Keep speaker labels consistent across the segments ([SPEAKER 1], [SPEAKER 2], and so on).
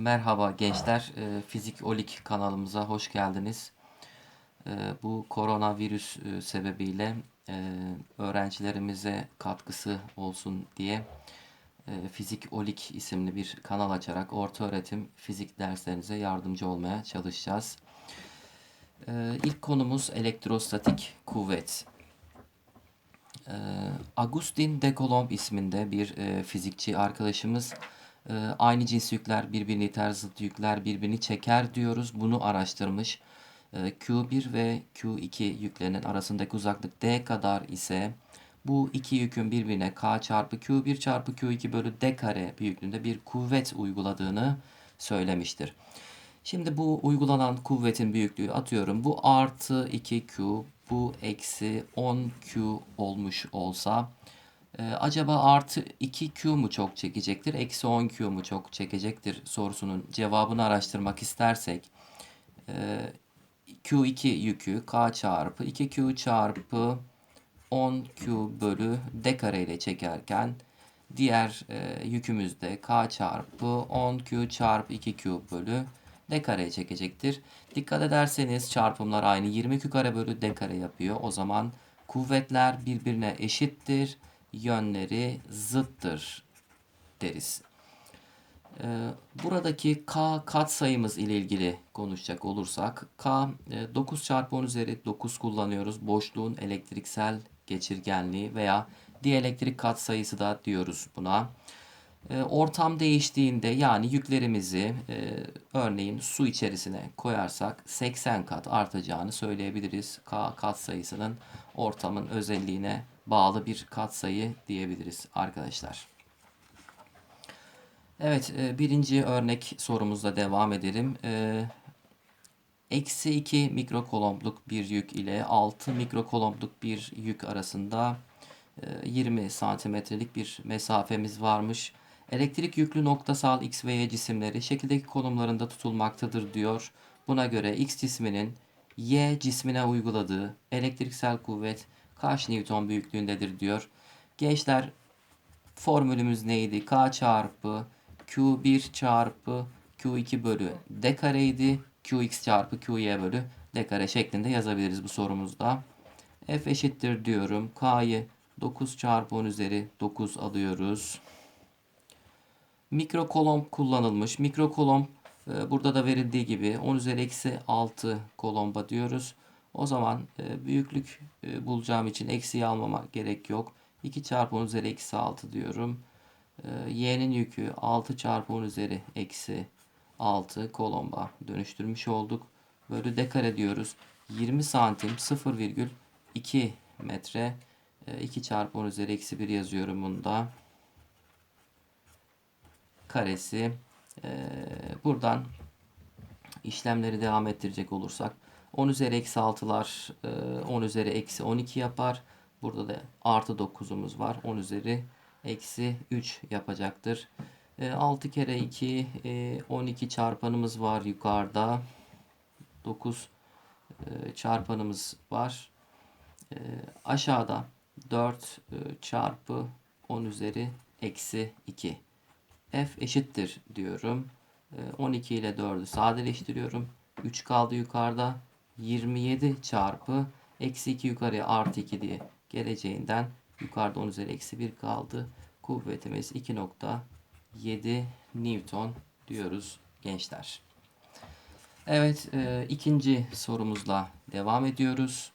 [SPEAKER 1] Merhaba gençler, e, Fizik Olik kanalımıza hoş geldiniz. E, bu koronavirüs e, sebebiyle e, öğrencilerimize katkısı olsun diye e, Fizik Olik isimli bir kanal açarak orta öğretim fizik derslerinize yardımcı olmaya çalışacağız. E, ilk konumuz elektrostatik kuvvet. E, Agustin de Coulomb isminde bir e, fizikçi arkadaşımız aynı cins yükler birbirini iter, zıt yükler birbirini çeker diyoruz. Bunu araştırmış. E, Q1 ve Q2 yüklerinin arasındaki uzaklık D kadar ise bu iki yükün birbirine K çarpı Q1 çarpı Q2 bölü D kare büyüklüğünde bir kuvvet uyguladığını söylemiştir. Şimdi bu uygulanan kuvvetin büyüklüğü atıyorum. Bu artı 2Q, bu eksi 10Q olmuş olsa e, acaba artı 2Q mu çok çekecektir, eksi 10Q mu çok çekecektir sorusunun cevabını araştırmak istersek e, Q2 yükü K çarpı 2Q çarpı 10Q bölü D kare ile çekerken diğer e, yükümüz de K çarpı 10Q çarpı 2Q bölü D kareye çekecektir. Dikkat ederseniz çarpımlar aynı 20Q kare bölü D kare yapıyor. O zaman kuvvetler birbirine eşittir. Yönleri zıttır deriz. Ee, buradaki K katsayımız ile ilgili konuşacak olursak K 9 e, çarpı 10 üzeri 9 kullanıyoruz. Boşluğun elektriksel geçirgenliği veya dielektrik katsayısı da diyoruz buna. Ee, ortam değiştiğinde yani yüklerimizi e, örneğin su içerisine koyarsak 80 kat artacağını söyleyebiliriz. K katsayısının ortamın özelliğine bağlı bir katsayı diyebiliriz arkadaşlar. Evet e, birinci örnek sorumuzla devam edelim. E, eksi 2 mikrokolombluk bir yük ile 6 mikrokolombluk bir yük arasında 20 e, santimetrelik bir mesafemiz varmış. Elektrik yüklü noktasal X ve Y cisimleri şekildeki konumlarında tutulmaktadır diyor. Buna göre X cisminin Y cismine uyguladığı elektriksel kuvvet kaç Newton büyüklüğündedir diyor. Gençler formülümüz neydi? K çarpı Q1 çarpı Q2 bölü D kareydi. Qx çarpı Qy bölü D kare şeklinde yazabiliriz bu sorumuzda. F eşittir diyorum. K'yı 9 çarpı 10 üzeri 9 alıyoruz. Mikrokolomb kullanılmış. Mikrokolomb e, burada da verildiği gibi 10 üzeri eksi 6 kolomba diyoruz. O zaman e, büyüklük e, bulacağım için eksiyi almama gerek yok. 2 çarpı 10 üzeri eksi 6 diyorum. E, y'nin yükü 6 çarpı 10 üzeri eksi 6 kolomba dönüştürmüş olduk. Bölü d kare diyoruz. 20 santim 0,2 metre 2 çarpı 10 üzeri eksi 1 yazıyorum bunda. Karesi. Buradan işlemleri devam ettirecek olursak 10 üzeri eksi 6'lar 10 üzeri eksi 12 yapar. Burada da artı 9'umuz var. 10 üzeri eksi 3 yapacaktır. 6 e, kere 2 12 e, çarpanımız var yukarıda. 9 e, çarpanımız var. Aşağıda 4 çarpı 10 üzeri eksi 2. F eşittir diyorum. 12 ile 4'ü sadeleştiriyorum. 3 kaldı yukarıda. 27 çarpı eksi 2 yukarıya artı 2 diye geleceğinden yukarıda 10 üzeri eksi 1 kaldı. Kuvvetimiz 2.7 Newton diyoruz gençler. Evet e, ikinci sorumuzla devam ediyoruz.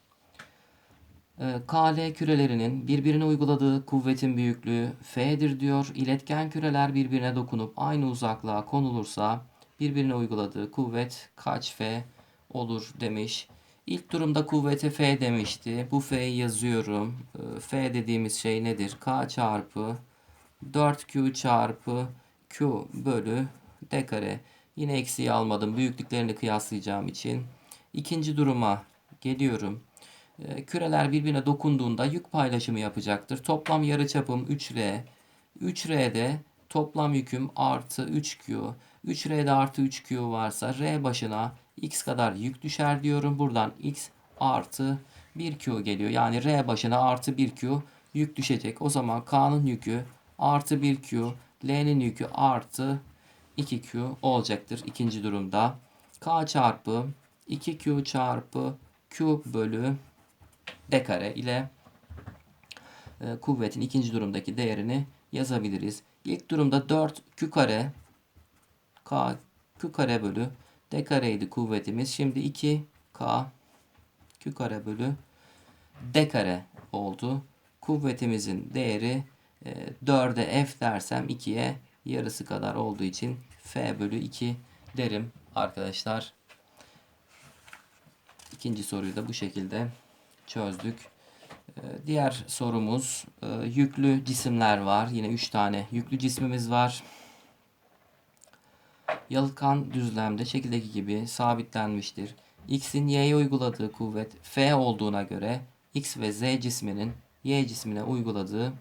[SPEAKER 1] E, KL kürelerinin birbirine uyguladığı kuvvetin büyüklüğü F'dir diyor. İletken küreler birbirine dokunup aynı uzaklığa konulursa birbirine uyguladığı kuvvet kaç F olur demiş. İlk durumda kuvvete F demişti. Bu F'yi yazıyorum. Ee, F dediğimiz şey nedir? K çarpı 4Q çarpı Q bölü D kare. Yine eksiği almadım. Büyüklüklerini kıyaslayacağım için. İkinci duruma geliyorum. Ee, küreler birbirine dokunduğunda yük paylaşımı yapacaktır. Toplam yarıçapım 3R. 3R'de toplam yüküm artı 3Q. 3R'de artı 3Q varsa R başına X kadar yük düşer diyorum. Buradan X artı 1Q geliyor. Yani R başına artı 1Q yük düşecek. O zaman K'nın yükü artı 1Q, L'nin yükü artı 2Q olacaktır ikinci durumda. K çarpı 2Q çarpı Q bölü D kare ile e, kuvvetin ikinci durumdaki değerini yazabiliriz. İlk durumda 4Q kare K Q kare bölü D kareydi kuvvetimiz. Şimdi 2K Q kare bölü D kare oldu. Kuvvetimizin değeri e, 4'e F dersem 2'ye yarısı kadar olduğu için F bölü 2 derim arkadaşlar. İkinci soruyu da bu şekilde çözdük. Ee, Diğer sorumuz e, yüklü cisimler var. Yine 3 tane yüklü cismimiz var. Yalıtkan düzlemde şekildeki gibi sabitlenmiştir. X'in Y'ye uyguladığı kuvvet F olduğuna göre X ve Z cisminin Y cismine uyguladığı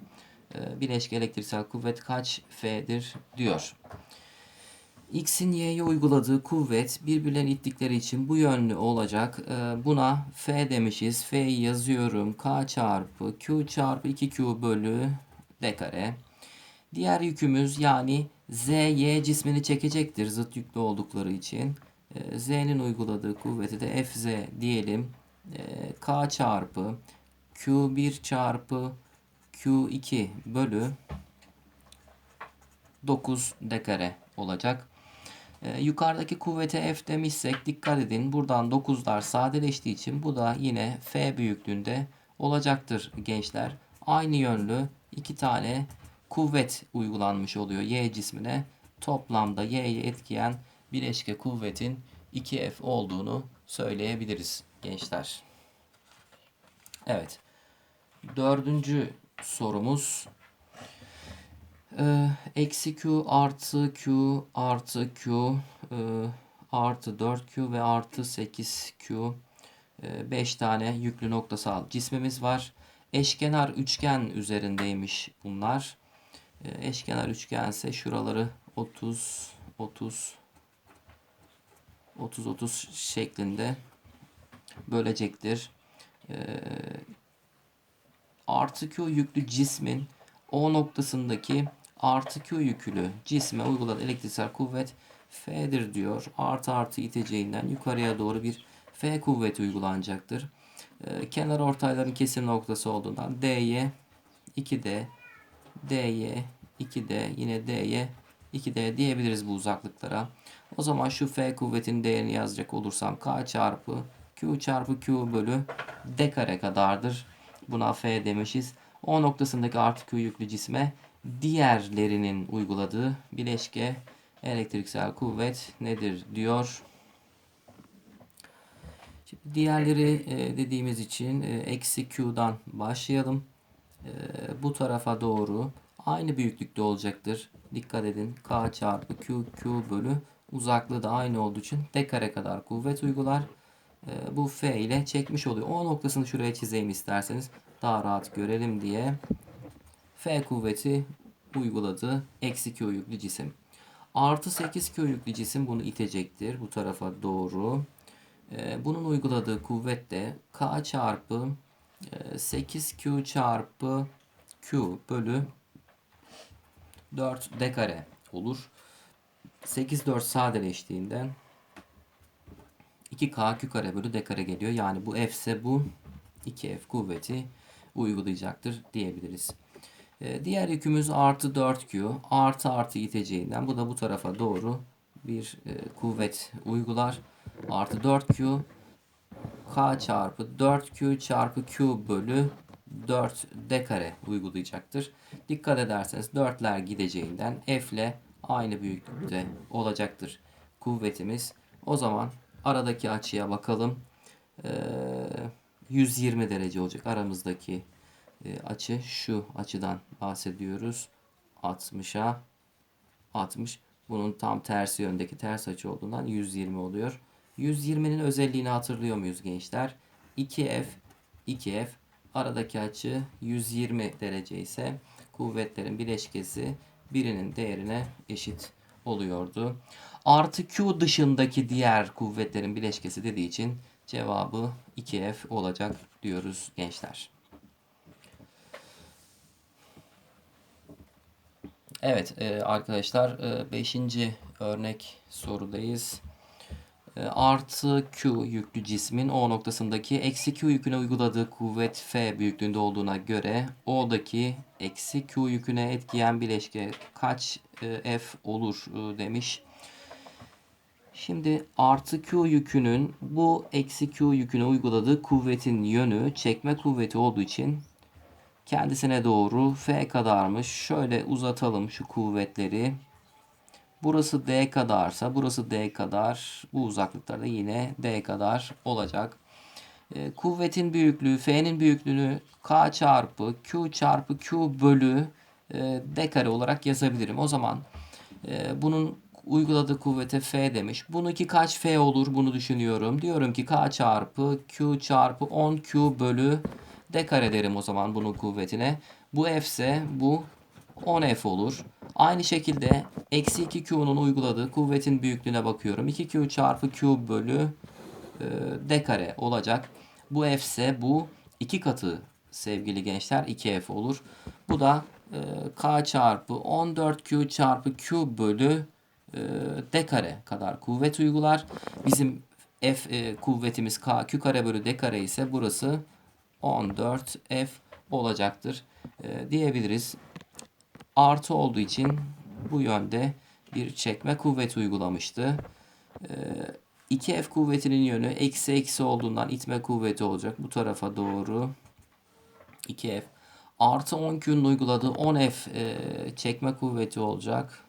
[SPEAKER 1] e, bileşke elektriksel kuvvet kaç F'dir diyor. X'in Y'ye uyguladığı kuvvet birbirlerini ittikleri için bu yönlü olacak. Ee, Buna F demişiz. F'yi yazıyorum. K çarpı Q çarpı 2Q bölü D kare. Diğer yükümüz yani Z, Y cismini çekecektir zıt yüklü oldukları için. Ee, Z'nin uyguladığı kuvveti de Fz diyelim. Ee, K çarpı Q1 çarpı Q2 bölü 9 D kare olacak. Ee, yukarıdaki kuvvete F demişsek dikkat edin buradan 9'lar sadeleştiği için bu da yine F büyüklüğünde olacaktır gençler. Aynı yönlü iki tane kuvvet uygulanmış oluyor Y cismine. Toplamda Y'ye etkiyen bileşke kuvvetin 2F olduğunu söyleyebiliriz gençler. Evet. Dördüncü sorumuz ee, eksi Q artı Q artı Q e, artı 4Q ve artı 8Q 5 tane yüklü noktasal cismimiz var. Eşkenar üçgen üzerindeymiş bunlar. E, eşkenar üçgense şuraları 30 30 30 30 şeklinde bölecektir. E, artı Q yüklü cismin O noktasındaki artı Q yüklü cisme uygulanan elektriksel kuvvet F'dir diyor. Artı artı iteceğinden yukarıya doğru bir F kuvveti uygulanacaktır. Ee, kenar ortayların kesim noktası olduğundan D'ye 2D, D'ye 2D, yine D'ye 2D diyebiliriz bu uzaklıklara. O zaman şu F kuvvetinin değerini yazacak olursam K çarpı Q çarpı Q bölü D kare kadardır. Buna F demişiz. O noktasındaki artı Q yüklü cisme diğerlerinin uyguladığı bileşke elektriksel kuvvet nedir diyor. Şimdi diğerleri e, dediğimiz için e, eksi Q'dan başlayalım. E, bu tarafa doğru aynı büyüklükte olacaktır. Dikkat edin. K çarpı Q, Q bölü uzaklığı da aynı olduğu için D kare kadar kuvvet uygular. E, bu F ile çekmiş oluyor. O noktasını şuraya çizeyim isterseniz daha rahat görelim diye. F kuvveti uyguladı. Eksi Q yüklü cisim. Artı 8 Q yüklü cisim bunu itecektir bu tarafa doğru. Ee, bunun uyguladığı kuvvet de K çarpı 8Q e, çarpı Q bölü 4 D kare olur. 8 4 sadeleştiğinden 2K Q kare bölü D kare geliyor. Yani bu F ise bu 2F kuvveti uygulayacaktır diyebiliriz. Ee, diğer yükümüz artı 4Q. Artı artı iteceğinden bu da bu tarafa doğru bir e, kuvvet uygular. Artı 4Q K çarpı 4Q çarpı Q bölü 4 D kare uygulayacaktır. Dikkat ederseniz 4'ler gideceğinden F ile aynı büyüklükte olacaktır kuvvetimiz. O zaman aradaki açıya bakalım. Ee, 120 derece olacak aramızdaki e, açı şu açıdan bahsediyoruz. 60'a 60. Bunun tam tersi yöndeki ters açı olduğundan 120 oluyor. 120'nin özelliğini hatırlıyor muyuz gençler? 2F 2F aradaki açı 120 derece ise kuvvetlerin bileşkesi birinin değerine eşit oluyordu. Artı Q dışındaki diğer kuvvetlerin bileşkesi dediği için cevabı 2F olacak diyoruz gençler. Evet e, arkadaşlar 5. örnek sorudayız. E, artı Q yüklü cismin O noktasındaki eksi Q yüküne uyguladığı kuvvet F büyüklüğünde olduğuna göre O'daki eksi Q yüküne etkileyen bileşke kaç e, F olur e, demiş. Şimdi artı Q yükünün bu eksi Q yüküne uyguladığı kuvvetin yönü çekme kuvveti olduğu için kendisine doğru F kadarmış. Şöyle uzatalım şu kuvvetleri. Burası D kadarsa burası D kadar. Bu uzaklıklarda yine D kadar olacak. E, kuvvetin büyüklüğü F'nin büyüklüğünü K çarpı Q çarpı Q bölü e, D kare olarak yazabilirim. O zaman e, bunun uyguladığı kuvvete F demiş. Bununki kaç F olur bunu düşünüyorum. Diyorum ki K çarpı Q çarpı 10Q bölü D kare derim o zaman bunun kuvvetine. Bu F ise bu 10F olur. Aynı şekilde eksi 2Q'nun uyguladığı kuvvetin büyüklüğüne bakıyorum. 2Q çarpı Q bölü e, D kare olacak. Bu F ise bu iki katı sevgili gençler 2F olur. Bu da e, K çarpı 14Q çarpı Q bölü e, D kare kadar kuvvet uygular. Bizim F e, kuvvetimiz K Q kare bölü D kare ise burası 14F olacaktır e, diyebiliriz. Artı olduğu için bu yönde bir çekme kuvvet uygulamıştı. E, 2F kuvvetinin yönü eksi eksi olduğundan itme kuvveti olacak. Bu tarafa doğru 2F artı 10Q'nun uyguladığı 10F e, çekme kuvveti olacak.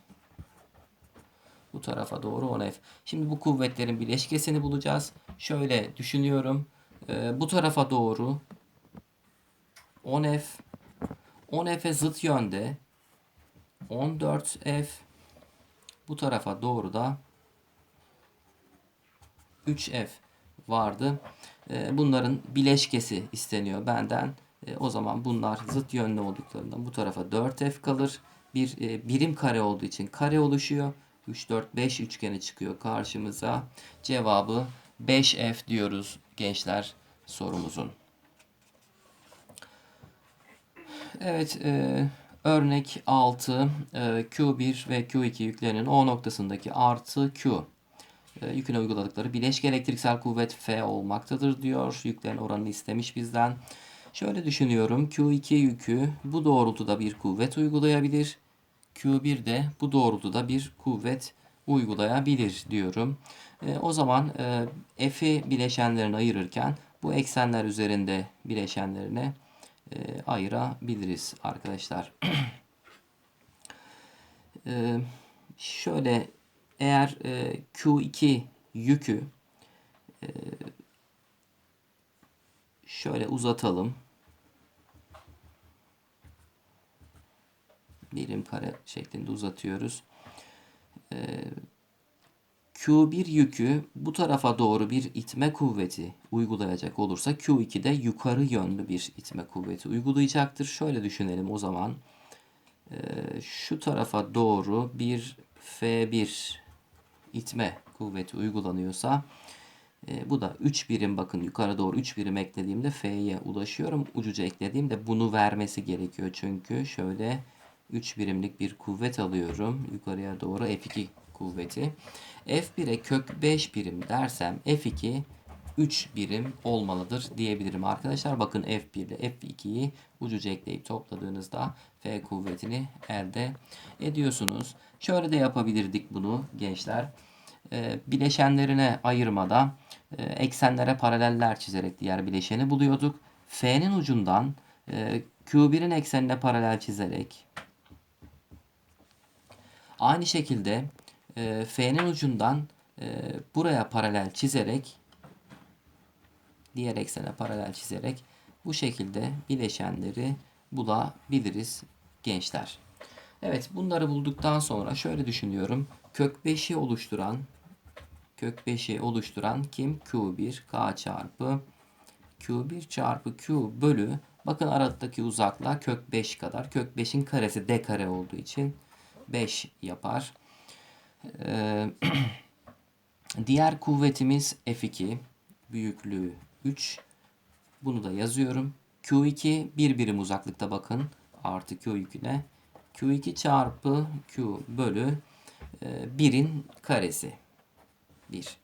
[SPEAKER 1] Bu tarafa doğru 10F. Şimdi bu kuvvetlerin bileşkesini bulacağız. Şöyle düşünüyorum. E, bu tarafa doğru 10F 10F'e zıt yönde 14F bu tarafa doğru da 3F vardı. E, bunların bileşkesi isteniyor benden. E, o zaman bunlar zıt yönlü olduklarından bu tarafa 4F kalır. Bir e, birim kare olduğu için kare oluşuyor. 3, 4, 5 üçgeni çıkıyor karşımıza. Cevabı 5F diyoruz gençler sorumuzun. Evet, e, örnek 6 e, Q1 ve Q2 yüklerinin O noktasındaki artı Q e, yüküne uyguladıkları bileşke elektriksel kuvvet F olmaktadır diyor. Yüklerin oranını istemiş bizden. Şöyle düşünüyorum. Q2 yükü bu doğrultuda bir kuvvet uygulayabilir. Q1 de bu doğrultuda bir kuvvet uygulayabilir diyorum. E, o zaman e, F'i bileşenlerine ayırırken bu eksenler üzerinde bileşenlerine e, ayırabiliriz arkadaşlar. e, şöyle eğer e, Q2 yükü e, şöyle uzatalım. Birim kare şeklinde uzatıyoruz. E, Q1 yükü bu tarafa doğru bir itme kuvveti uygulayacak olursa Q2 de yukarı yönlü bir itme kuvveti uygulayacaktır. Şöyle düşünelim o zaman. Ee, şu tarafa doğru bir F1 itme kuvveti uygulanıyorsa e, bu da 3 birim bakın yukarı doğru 3 birim eklediğimde F'ye ulaşıyorum. Ucuca eklediğimde bunu vermesi gerekiyor çünkü şöyle 3 birimlik bir kuvvet alıyorum. Yukarıya doğru F2 kuvveti. F1'e kök 5 birim dersem F2 3 birim olmalıdır diyebilirim arkadaşlar. Bakın F1 ile F2'yi ucuca ekleyip topladığınızda F kuvvetini elde ediyorsunuz. Şöyle de yapabilirdik bunu gençler. E, bileşenlerine ayırmada e, eksenlere paraleller çizerek diğer bileşeni buluyorduk. F'nin ucundan e, Q1'in eksenine paralel çizerek aynı şekilde e, F'nin ucundan e, buraya paralel çizerek diğer eksene paralel çizerek bu şekilde bileşenleri bulabiliriz gençler. Evet bunları bulduktan sonra şöyle düşünüyorum. Kök 5'i oluşturan kök 5'i oluşturan kim? Q1 K çarpı Q1 çarpı Q bölü bakın aradaki uzaklığa kök 5 kadar. Kök 5'in karesi D kare olduğu için 5 yapar. Ee, diğer kuvvetimiz F2 büyüklüğü 3. Bunu da yazıyorum. Q2 bir birim uzaklıkta bakın. Artı Q yüküne. Q2 çarpı Q bölü e, 1'in karesi. 1.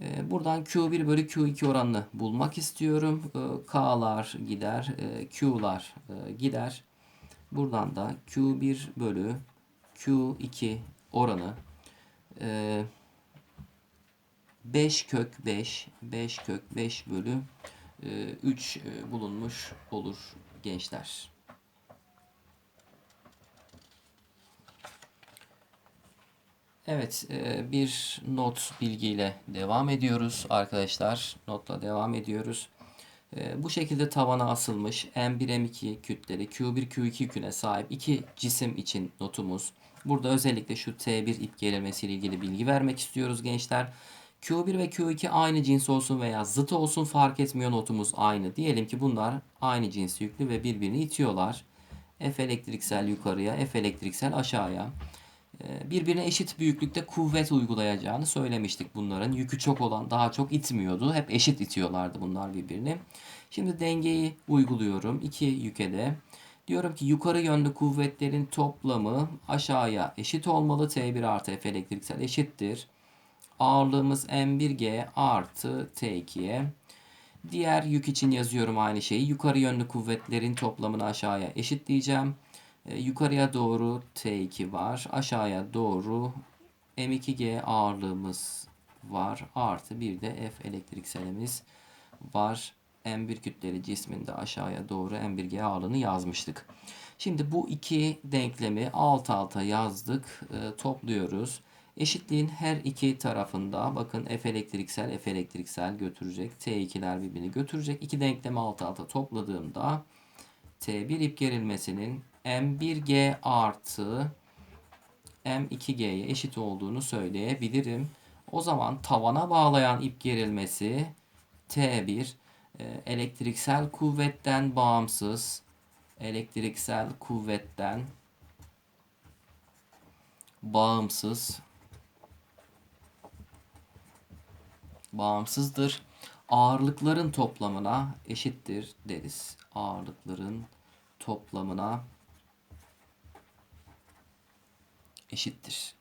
[SPEAKER 1] E, buradan Q1 bölü Q2 oranını bulmak istiyorum. E, K'lar gider, e, Q'lar e, gider. Buradan da Q1 bölü Q2 oranı e, 5 kök 5 5 kök 5 bölü e, 3 e, bulunmuş olur gençler. Evet, e, bir not bilgiyle devam ediyoruz arkadaşlar. Notla devam ediyoruz. E, Bu şekilde tavana asılmış M1 M2 kütleri Q1 Q2 yüküne sahip iki cisim için notumuz. Burada özellikle şu T1 ip gerilmesi ile ilgili bilgi vermek istiyoruz gençler. Q1 ve Q2 aynı cins olsun veya zıt olsun fark etmiyor notumuz aynı. Diyelim ki bunlar aynı cins yüklü ve birbirini itiyorlar. F elektriksel yukarıya, F elektriksel aşağıya. Ee, birbirine eşit büyüklükte kuvvet uygulayacağını söylemiştik bunların. Yükü çok olan daha çok itmiyordu. Hep eşit itiyorlardı bunlar birbirini. Şimdi dengeyi uyguluyorum. iki yüke de. Diyorum ki yukarı yönlü kuvvetlerin toplamı aşağıya eşit olmalı. T1 artı F elektriksel eşittir. Ağırlığımız M1G artı T2'ye. Diğer yük için yazıyorum aynı şeyi. Yukarı yönlü kuvvetlerin toplamını aşağıya eşitleyeceğim. E, yukarıya doğru T2 var. Aşağıya doğru M2G ağırlığımız var. Artı bir de F elektrikselimiz var. M1 kütleli cisminde aşağıya doğru M1G ağırlığını yazmıştık. Şimdi bu iki denklemi alt alta yazdık. E, topluyoruz. Eşitliğin her iki tarafında bakın F elektriksel F elektriksel götürecek. T2'ler birbirini götürecek. İki denklemi alt alta topladığımda T1 ip gerilmesinin M1G artı M2G'ye eşit olduğunu söyleyebilirim. O zaman tavana bağlayan ip gerilmesi T1 e, elektriksel kuvvetten bağımsız elektriksel kuvvetten bağımsız bağımsızdır. Ağırlıkların toplamına eşittir deriz. Ağırlıkların toplamına eşittir.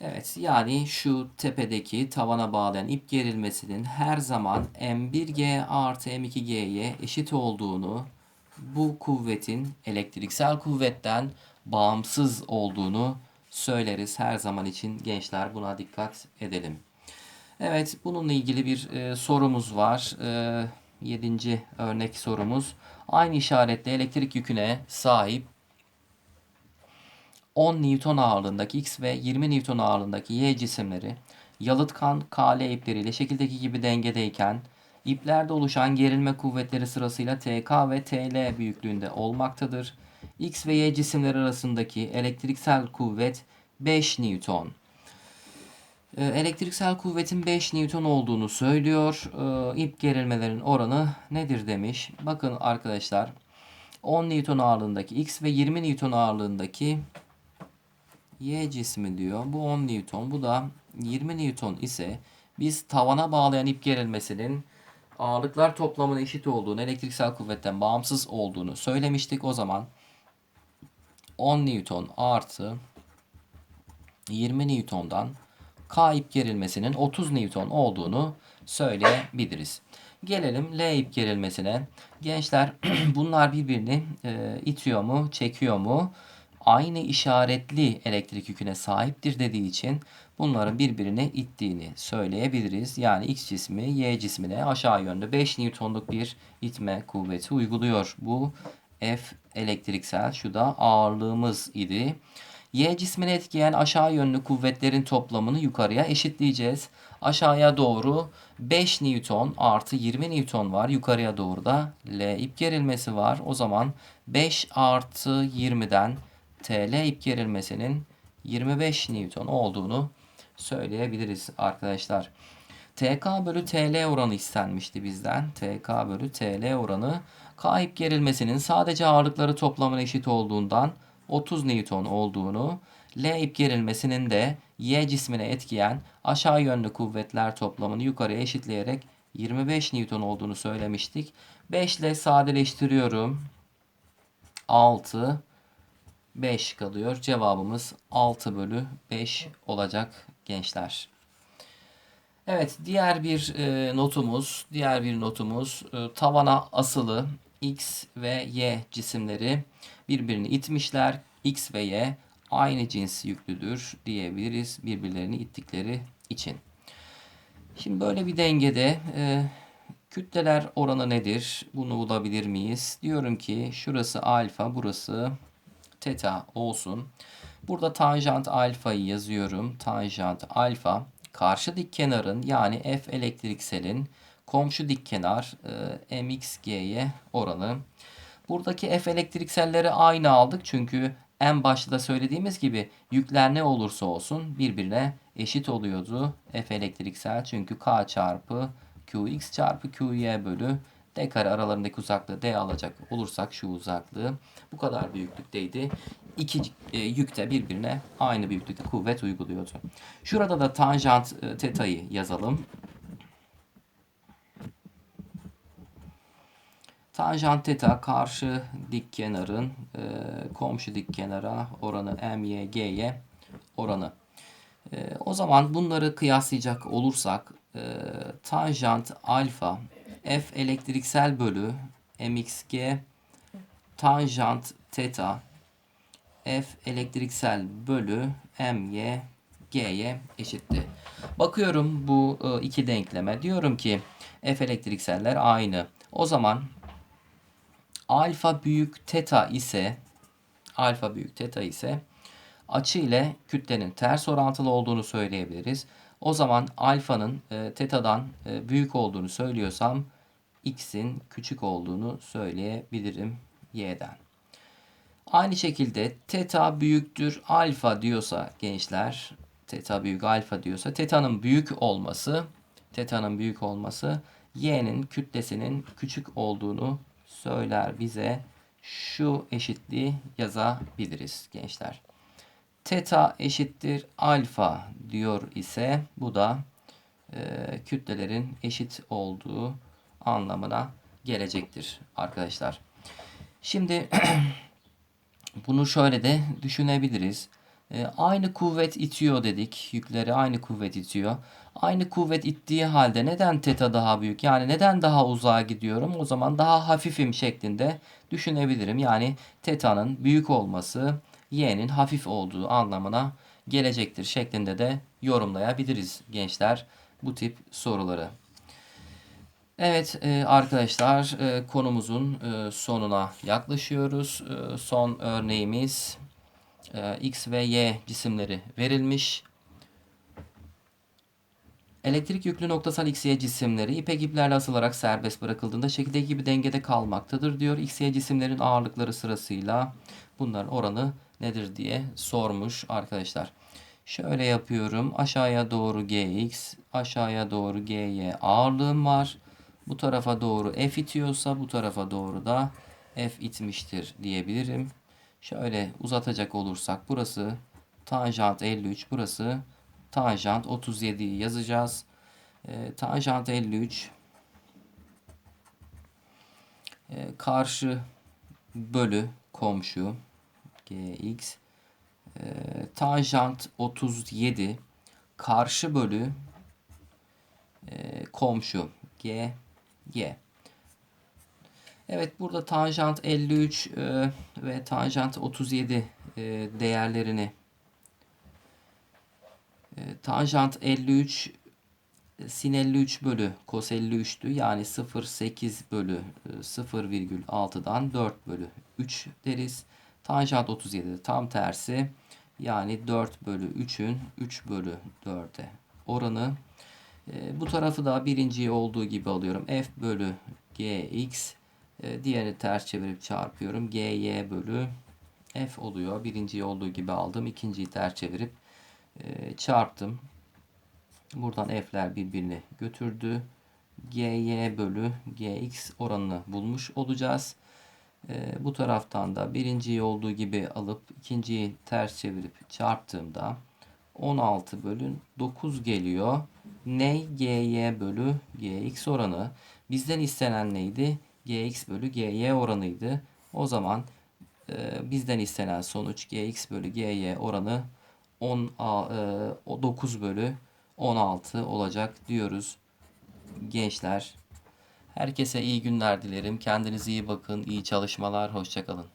[SPEAKER 1] Evet yani şu tepedeki tavana bağlayan ip gerilmesinin her zaman M1G artı M2G'ye eşit olduğunu bu kuvvetin elektriksel kuvvetten bağımsız olduğunu söyleriz her zaman için gençler buna dikkat edelim. Evet bununla ilgili bir e, sorumuz var. E, 7. örnek sorumuz. Aynı işaretle elektrik yüküne sahip 10 Newton ağırlığındaki X ve 20 Newton ağırlığındaki Y cisimleri yalıtkan KL ipleriyle şekildeki gibi dengedeyken iplerde oluşan gerilme kuvvetleri sırasıyla TK ve TL büyüklüğünde olmaktadır. X ve Y cisimleri arasındaki elektriksel kuvvet 5 Newton. Ee, elektriksel kuvvetin 5 Newton olduğunu söylüyor. Ee, ip gerilmelerin oranı nedir demiş. Bakın arkadaşlar 10 Newton ağırlığındaki X ve 20 Newton ağırlığındaki Y cismi diyor. Bu 10 Newton. Bu da 20 Newton ise biz tavana bağlayan ip gerilmesinin ağırlıklar toplamına eşit olduğunu, elektriksel kuvvetten bağımsız olduğunu söylemiştik. O zaman 10 Newton artı 20 Newton'dan K ip gerilmesinin 30 Newton olduğunu söyleyebiliriz. Gelelim L ip gerilmesine. Gençler bunlar birbirini e, itiyor mu, çekiyor mu? Aynı işaretli elektrik yüküne sahiptir dediği için bunların birbirini ittiğini söyleyebiliriz. Yani X cismi Y cismine aşağı yönde 5 Newton'luk bir itme kuvveti uyguluyor. Bu F elektriksel, şu da ağırlığımız idi. Y cismini etkileyen aşağı yönlü kuvvetlerin toplamını yukarıya eşitleyeceğiz. Aşağıya doğru 5 Newton artı 20 Newton var. Yukarıya doğru da L ip gerilmesi var. O zaman 5 artı 20'den TL ip gerilmesinin 25 Newton olduğunu söyleyebiliriz arkadaşlar. TK bölü TL oranı istenmişti bizden. TK bölü TL oranı K ip gerilmesinin sadece ağırlıkları toplamına eşit olduğundan 30 Newton olduğunu, L ip gerilmesinin de Y cismine etkiyen aşağı yönlü kuvvetler toplamını yukarıya eşitleyerek 25 Newton olduğunu söylemiştik. 5 ile sadeleştiriyorum. 6 5 kalıyor. Cevabımız 6 bölü 5 olacak gençler. Evet diğer bir e, notumuz, diğer bir notumuz e, tavana asılı X ve Y cisimleri birbirini itmişler. X ve Y aynı cins yüklüdür diyebiliriz birbirlerini ittikleri için. Şimdi böyle bir dengede e, kütleler oranı nedir? Bunu bulabilir miyiz? Diyorum ki şurası alfa, burası teta olsun. Burada tanjant alfayı yazıyorum. Tanjant alfa karşı dik kenarın yani f elektrikselin komşu dik kenar e, mxg'ye oranı. Buradaki f elektrikselleri aynı aldık çünkü en başta da söylediğimiz gibi yükler ne olursa olsun birbirine eşit oluyordu. F elektriksel çünkü K çarpı Qx çarpı Qy bölü D kare aralarındaki uzaklığı D alacak olursak şu uzaklığı bu kadar büyüklükteydi. İki e, yük de birbirine aynı büyüklükte kuvvet uyguluyordu. Şurada da tanjant e, teta'yı yazalım. Tanjant teta karşı dik kenarın e, komşu dik kenara oranı MYG'ye oranı. E, o zaman bunları kıyaslayacak olursak e, tanjant alfa f elektriksel bölü mxg tanjant teta f elektriksel bölü my g'ye eşitti. Bakıyorum bu e, iki denkleme. Diyorum ki f elektrikseller aynı. O zaman alfa büyük teta ise alfa büyük teta ise açı ile kütlenin ters orantılı olduğunu söyleyebiliriz. O zaman alfanın e, tetadan e, büyük olduğunu söylüyorsam x'in küçük olduğunu söyleyebilirim y'den. Aynı şekilde teta büyüktür alfa diyorsa gençler teta büyük alfa diyorsa teta'nın büyük olması teta'nın büyük olması y'nin kütlesinin küçük olduğunu söyler bize. Şu eşitliği yazabiliriz gençler. Teta eşittir alfa diyor ise bu da e, kütlelerin eşit olduğu anlamına gelecektir arkadaşlar. Şimdi bunu şöyle de düşünebiliriz. E, aynı kuvvet itiyor dedik. Yükleri aynı kuvvet itiyor. Aynı kuvvet ittiği halde neden teta daha büyük? Yani neden daha uzağa gidiyorum? O zaman daha hafifim şeklinde düşünebilirim. Yani teta'nın büyük olması y'nin hafif olduğu anlamına gelecektir şeklinde de yorumlayabiliriz gençler bu tip soruları. Evet e, arkadaşlar e, konumuzun e, sonuna yaklaşıyoruz. Son örneğimiz X ve Y cisimleri verilmiş. Elektrik yüklü noktasal XY cisimleri ipek iplerle asılarak serbest bırakıldığında şekildeki gibi dengede kalmaktadır diyor. XY cisimlerin ağırlıkları sırasıyla bunların oranı nedir diye sormuş arkadaşlar. Şöyle yapıyorum. Aşağıya doğru Gx, aşağıya doğru Gy ağırlığım var. Bu tarafa doğru F itiyorsa bu tarafa doğru da F itmiştir diyebilirim. Şöyle uzatacak olursak burası tanjant 53, burası tanjant 37 yazacağız. E, tanjant 53 e, karşı bölü komşu gx e, tanjant 37 karşı bölü e, komşu g y. Evet burada tanjant 53 e, ve tanjant 37 e, değerlerini e, tanjant 53 sin 53 bölü kos 53'tü. Yani 0,8 bölü 0,6'dan 4 bölü 3 deriz. Tanjant 37 tam tersi. Yani 4 bölü 3'ün 3 bölü 4'e oranı. E, bu tarafı da birinciyi olduğu gibi alıyorum. F bölü gx. E, diğerini ters çevirip çarpıyorum. gy bölü f oluyor. Birinciyi olduğu gibi aldım. İkinciyi ters çevirip e, çarptım. Buradan f'ler birbirini götürdü. gy bölü gx oranını bulmuş olacağız. E, bu taraftan da birinciyi olduğu gibi alıp ikinciyi ters çevirip çarptığımda 16 bölü 9 geliyor. Ne? gy bölü gx oranı. Bizden istenen neydi? gx bölü gy oranıydı. O zaman e, bizden istenen sonuç gx bölü gy oranı 10 a- e, o 9 bölü 16 olacak diyoruz gençler. Herkese iyi günler dilerim. Kendinize iyi bakın. iyi çalışmalar. Hoşçakalın.